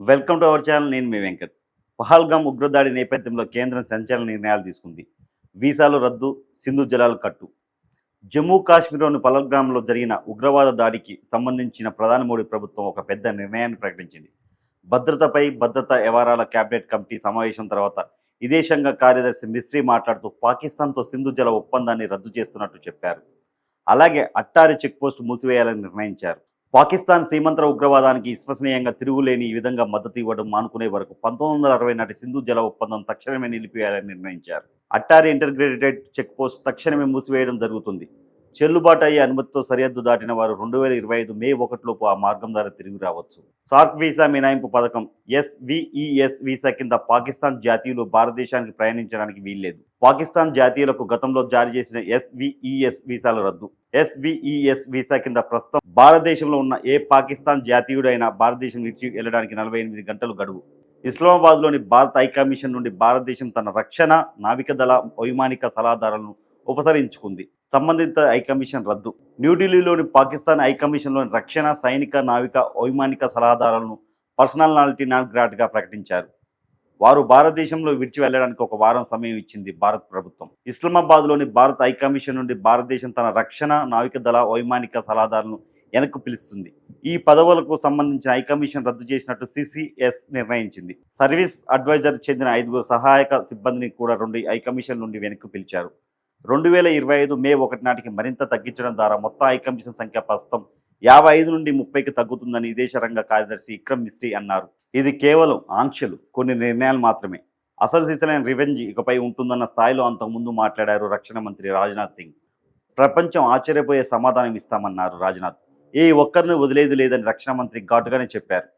Welcome to our channel నేను మీ వెంకట్. పహల్గామ్ ఉగ్రదాడి నేపథ్యంలో కేంద్రం సంచలన నిర్ణయాలు తీసుకుంది. వీసాలు రద్దు సింధు జలాలు కట్టు. జమ్మూ కాశ్మీర్లోని పహల్గామ్లో జరిగిన ఉగ్రవాద దాడికి సంబంధించిన ప్రధాని మోడీ ప్రభుత్వం ఒక పెద్ద నిర్ణయాన్ని ప్రకటించింది. భద్రతపై భద్రతా వ్యవహారాల కేబినెట్ కమిటీ సమావేశం తర్వాత విదేశాంగ కార్యదర్శి మిస్రీ మాట్లాడుతూ పాకిస్తాన్తో సింధు జల ఒప్పందాన్ని రద్దు చేస్తున్నట్టు చెప్పారు. అలాగే అట్టారి చెక్పోస్ట్ మూసివేయాలని నిర్ణయించారు. పాకిస్తాన్ సీమంతర ఉగ్రవాదానికి విశ్వసనీయంగా తిరుగులేని ఈ విధంగా మద్దతు ఇవ్వడం మానుకునే వరకు పంతొమ్మిది వందల అరవై నాటి సింధు జల ఒప్పందం తక్షణమే నిలిపివేయాలని నిర్ణయించారు. అట్టారి ఇంటర్గ్రేటెడ్ చెక్ పోస్ట్ తక్షణమే మూసివేయడం జరుగుతుంది. చెల్లుబాటు అయ్యే అనుమతితో సరిహద్దు దాటిన వారు రెండు వేల ఇరవై ఐదు మే ఒకటిలోపు ఆ మార్గం ద్వారా తిరిగి రావచ్చు. సార్క్ వీసా మినాయింపు పథకం ఎస్విఈఎస్ వీసా కింద పాకిస్తాన్ జాతీయులు భారతదేశానికి ప్రయాణించడానికి వీల్లేదు. పాకిస్తాన్ జాతీయులకు గతంలో జారీ చేసిన ఎస్విఈఎస్ వీసాల రద్దు ఎస్విఈఎస్ వీసా కింద ప్రస్తుతం భారతదేశంలో ఉన్న ఏ పాకిస్తాన్ జాతీయుడైనా భారతదేశం విడిచి వెళ్ళడానికి నలభై ఎనిమిది గంటలు గడువు. ఇస్లామాబాద్లోని భారత హైకమిషన్ నుండి భారతదేశం తన రక్షణ నావికదళ వైమానిక సలహాదారులను ఉపసరించుకుంది. సంబంధిత హైకమిషన్ రద్దు. న్యూఢిల్లీలోని పాకిస్తాన్ హైకమిషన్లోని రక్షణ సైనిక నావిక వైమానిక సలహాదారులను పర్సనాలిటీ నాన్ గ్రాట్గా ప్రకటించారు. వారు భారతదేశంలో విడిచి వెళ్ళడానికి ఒక వారం సమయం ఇచ్చింది భారత ప్రభుత్వం. ఇస్లామాబాద్లోని భారత హైకమిషన్ నుండి భారతదేశం తన రక్షణ నావిక దళ వైమానిక సలహాదారులను వెనక్కు పిలుస్తుంది. ఈ పదవులకు సంబంధించిన హైకమిషన్ రద్దు చేసినట్టు సిసిఎస్ నిర్ణయించింది. సర్వీస్ అడ్వైజర్ చెందిన ఐదుగురు సహాయక సిబ్బందిని కూడా రెండు హైకమిషన్ నుండి వెనక్కు పిలిచారు. రెండు వేల ఇరవై ఐదు మే ఒకటి నాటికి మరింత తగ్గించడం ద్వారా మొత్తం హైకమిషన్ సంఖ్య ప్రస్తుతం యాభై ఐదు నుండి ముప్పైకి తగ్గుతుందని విదేశాంగ కార్యదర్శి విక్రమ్ మిస్త్రీ అన్నారు. ఇది కేవలం ఆంక్షలు కొన్ని నిర్ణయాలు మాత్రమే. అసలు సిసలైన రివెంజ్ ఇకపై ఉంటుందన్న స్థాయిలో అంతకుముందు మాట్లాడారు రక్షణ మంత్రి రాజ్నాథ్ సింగ్. ప్రపంచం ఆశ్చర్యపోయే సమాధానం ఇస్తామన్నారు రాజ్నాథ్. ఏ ఒక్కరిని వదిలేదు లేదని రక్షణ మంత్రి ఘాటుగానే చెప్పారు.